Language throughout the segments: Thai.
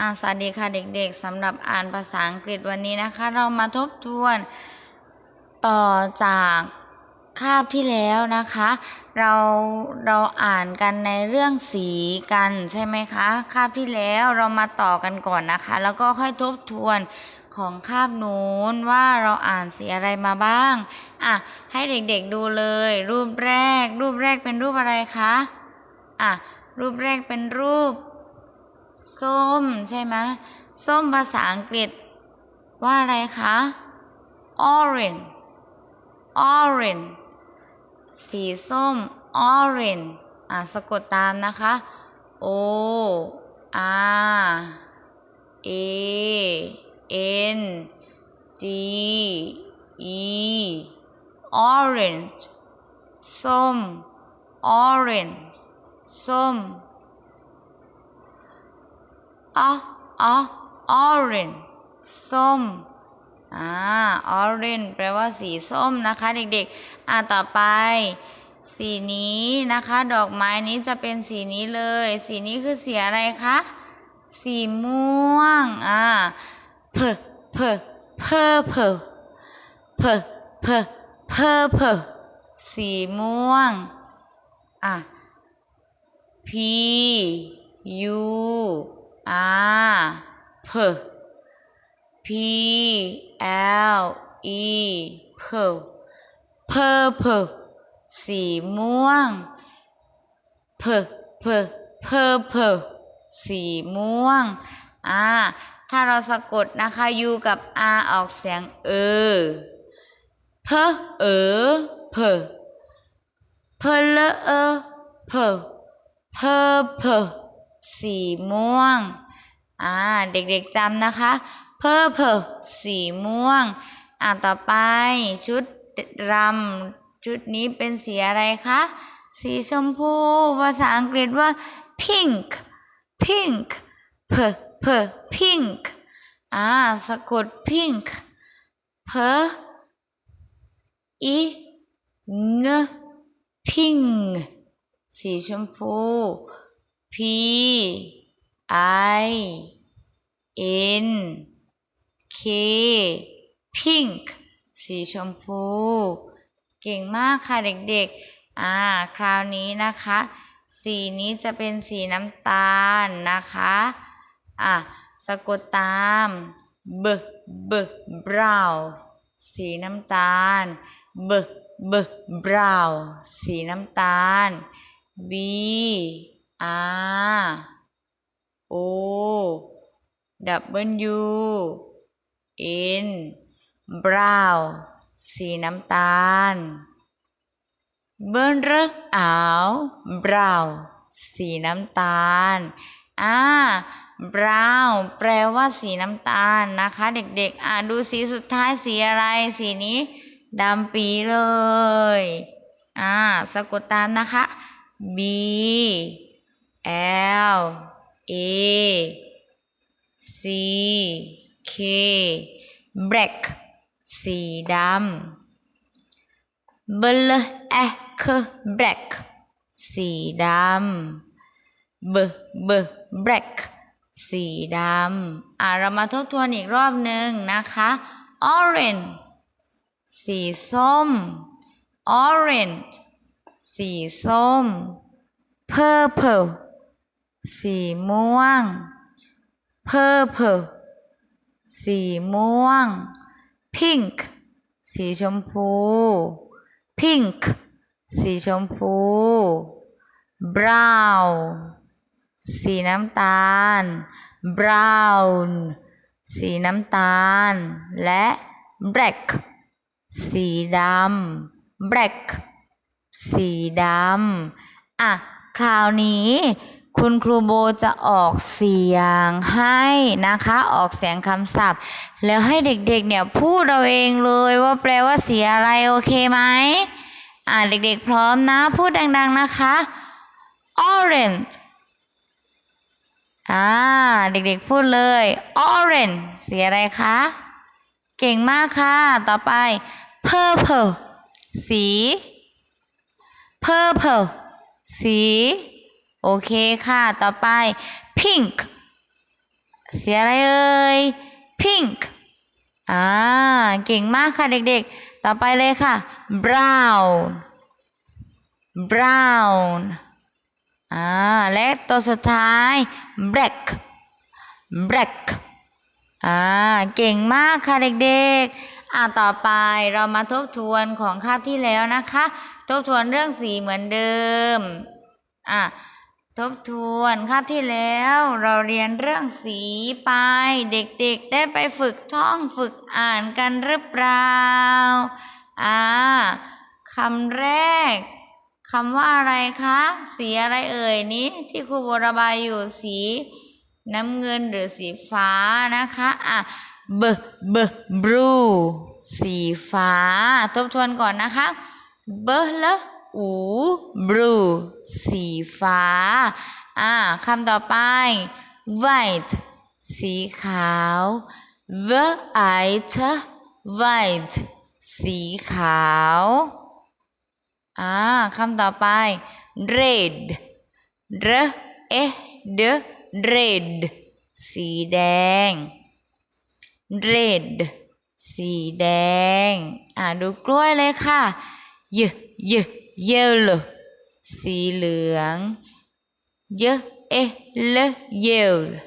อ่าสวัสดีค่ะเด็กๆสำหรับอ่านภาษาอังกฤษวันนี้นะคะ เรามาทบทวนต่อจากคาบที่แล้วนะคะ เราเราอ่านกันในเรื่องสีกันใช่ไหมคะคาบที่แล้วเรามาต่อกันก่อนนะคะ แล้วก็ค่อยทบทวนของคาบนู้นว่าเราอ่านสีอะไรมาบ้างอะให้เด็กๆดูเลย รูปแรก รูปแรกเป็นรูปอะไรคะอะรูปแรกเป็นรูป ส้มใช่ไหมส้มภาษาอังกฤษ ว่าอะไรคะ orange orange สีส้ม orange อะสะกดตามนะคะ o r a n g e orange ส้ม orange ส้ม ออ orange ส้มอ่า orange แปลว่าสีส้มนะคะเด็กๆ อ่าต่อไป สีนี้นะคะ ดอกไม้นี้จะเป็นสีนี้เลย สีนี้คือสีอะไรคะ สีม่วง อ่า p p purple p p purple สีม่วง อะ p u R P P L E P purple สีม่วง P P purple สีม่วง อ่า ถ้าเราสะกดนะคะ U กับ R ออกเสียงเออ P เออ P P L E P purple สีม่วง อ่า เด็กๆจำนะคะ purple สีม่วง อ่าต่อไปชุดรำชุดนี้เป็นสีอะไรคะ สีชมพู ภาษาอังกฤษว่า pink pink p p pink อ่าสะกด pink p i n pink สีชมพู P I N K pink สีชมพู เก่งมากค่ะเด็กๆ อ่า คราวนี้นะคะ สีนี้จะเป็นสีน้ำตาลนะคะ อะ สะกดตาม b b brown สีน้ำตาล b b brown สีน้ำตาล b R O W N brown สีน้ำตาล b r a w brown สีน้ำตาลอ่า brown แปลว่าสีน้ำตาลนะคะ เด็กๆ อ่าดูสีสุดท้ายสีอะไร สีนี้ดำปีเลย อ่าสะกดตามนะคะ B L A C K black สีดำ black black สีดำ B B black สีดำ อะ เรามาทบทวนอีกรอบหนึ่งนะคะ orange สีส้ม orange สีส้ม purple สีม่วง purple สีม่วง pink สีชมพู pink สีชมพู brown สีน้ำตาล brown สีน้ำตาล และ black สีดำ black สีดำ อะ คราวนี้ คุณครูโบจะออกเสียงให้นะคะออกเสียงคำศัพท์ แล้วให้เด็กๆเนี่ยพูดเอาเองเลยว่าแปลว่าสีอะไรโอเคไหมอ่าเด็กๆพร้อมนะพูดดัง ๆนะคะ orange อ่าเด็กๆพูดเลย orange สีอะไรคะเก่งมากค่ะ ต่อไป purple สี purple สี โอเคค่ะ ต่อไป pink สียอะไรเอ่ย pink อ่า เก่งมากค่ะเด็กๆ ต่อไปเลยค่ะ brown brown อ่า และตัวสุดท้าย black black อ่า เก่งมากค่ะเด็กๆ อ่าต่อไปเรามาทบทวนของคาบที่แล้วนะคะ ทบทวนเรื่องสีเหมือนเดิม อะ ทบทวนคาบที่แล้วเราเรียนเรื่องสีไป เด็กๆได้ไปฝึกท่องฝึกอ่านกันหรือเปล่าอ่าคำแรกคำว่าอะไรคะ สีอะไรเอ่ยนี้ ที่ครูบระบายอยู่สีน้ำเงินหรือสีฟ้านะคะอะเบเบบลูสีฟ้า ทบทวนก่อนนะคะ เบเล อูบลูสีฟ้า อ่าคำต่อไป white สีขาว white white สีขาว อ่าคำต่อไป red r e d red สีแดง red สีแดง อ่าดูกล้วยเลยค่ะเยเย yellow สีเหลือง เยเอเล yellow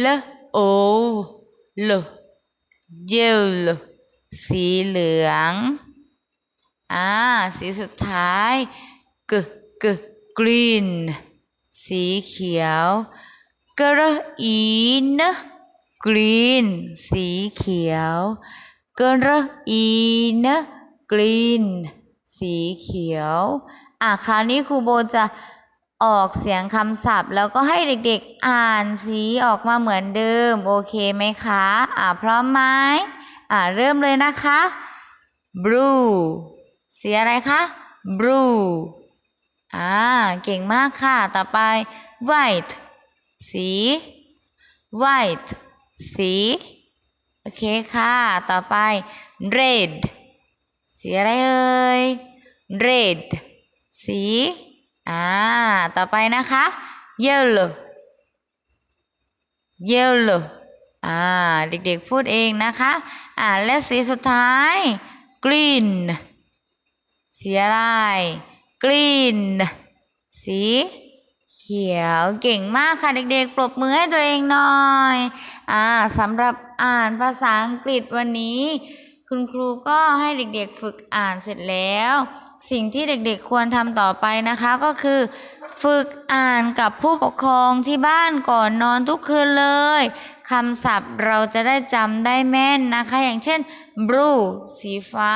เลโอล yellow สีเหลือง อ่า สีสุดท้ายกก green สีเขียวกระอีน green สีเขียวกระอีน green สีเขียว อะคราวนี้ครูโบจะออกเสียงคำศัพท์ แล้วก็ให้เด็กๆอ่านสีออกมาเหมือนเดิม โอเคไหมคะ อะพร้อมไหมอะเริ่มเลยนะคะ blue สีอะไรคะ blue อ่าเก่งมากค่ะ ต่อไป white สี white สี โอเคค่ะ ต่อไป red สีอะไรเอ่ย red สี อ่า ต่อไปนะคะ yellow yellow อ่า เด็กๆพูดเองนะคะ อ่า และสีสุดท้าย green สีอะไร green สีเขียวเก่งมากค่ะเด็กๆ ปรบมือให้ตัวเองหน่อย อ่าสำหรับอ่านภาษาอังกฤษวันนี้ คุณครูก็ให้เด็กๆฝึกอ่านเสร็จแล้ว สิ่งที่เด็กๆควรทำต่อไปนะคะก็คือ ฝึกอ่านกับผู้ปกครองที่บ้านก่อนนอนทุกคืนเลยคำศัพท์เราจะได้จำได้แม่นนะคะ อย่างเช่น blue สีฟ้า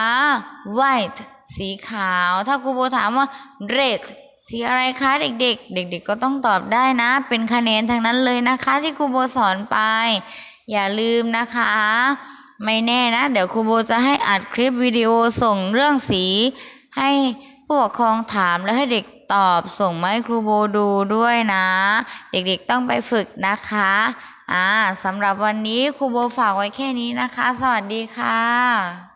white สีขาว ถ้าครูโบถามว่า red สีอะไรคะเด็กๆ เด็กๆก็ต้องตอบได้นะ เป็นคะแนนทั้งนั้นเลยนะคะที่ครูโบสอนไป อย่าลืมนะคะ ไม่แน่นะ เดี๋ยวครูโบจะให้อัดคลิปวิดีโอส่งเรื่องสี ให้ผู้ปกครองถามแล้วให้เด็กตอบส่งมาให้ครูโบดูด้วยนะ เด็กๆต้องไปฝึกนะคะอ่าสำหรับวันนี้ครูโบฝากไว้แค่นี้นะคะ สวัสดีค่ะ